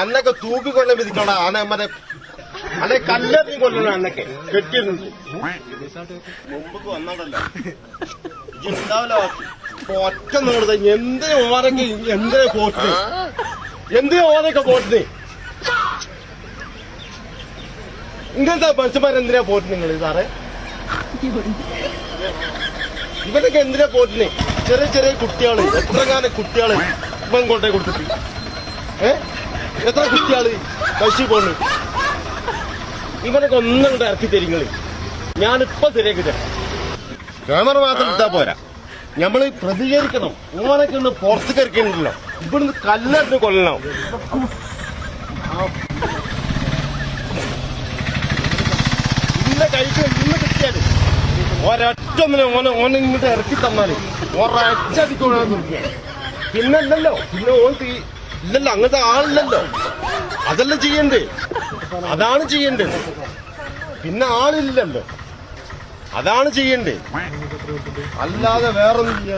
അന്നൊക്കെ തൂക്കിക്കൊല്ലം വിധിക്കണ്ട ആന മറ്റേ അല്ലെ കല്ലെറിഞ്ഞ് കൊല്ലണം അന്നൊക്കെ. കെട്ടിയിട്ടുണ്ട്. മുമ്പ് വന്നതല്ല. ഒറ്റ നേടുത എന്ത് ഓരൊക്കെ എന്തിനാ എന്തേ ഓരൊക്കെ പോട്ടിന് ഇങ്ങനത്തെ മനുഷ്യന്മാരെന്തിനാ പോട്ട് നിങ്ങൾ സാറേ? ഇവരൊക്കെ എന്തിനാ പോട്ടിന് ചെറിയ ചെറിയ കുട്ടികൾ. എത്ര കാലം കുട്ടികൾ ഇവൻ കൊണ്ടേ കൊടുത്തിട്ട്. ഏ? എത്ര കുട്ടിയാൾ കഴിച്ചു പോണ്. ഇവരൊക്കെ ഒന്നും കൂടെ ഇറക്കി തരിങ്ങൾ ഞാനിപ്പൊ ശരിയാക്കി ക്യാമറ മാത്രം എടുത്താ പോരാ. ഞമ്മൾ പ്രതികരിക്കണം. ഓനൊക്കെ ഒന്ന് പുറത്ത് കറിക്കണ്ടല്ലോ. ഇവിടുന്ന് കല്ലെടുത്ത് കൊല്ലണം. ഇന്ന കഴിച്ച് ഇന്ന് കിട്ടിയാൽ ഒരൊറ്റ ഒന്നിനെ ഓന ഓനെ ഇങ്ങോട്ട് ഇറക്കി തന്നാൽ ഒരൊറ്റ അടിക്കോളാൻ നോക്കിയാ പിന്നല്ലോ പിന്നെ ഓൻ തീ ഇല്ലല്ലോ അങ്ങനത്തെ ആളില്ലല്ലോ. അതല്ല ചെയ്യണ്ടേ? അതാണ് ചെയ്യണ്ടത് പിന്നെ ആളില്ലല്ലോ. അതാണ് ചെയ്യണ്ടേ. അല്ലാതെ വേറൊന്നും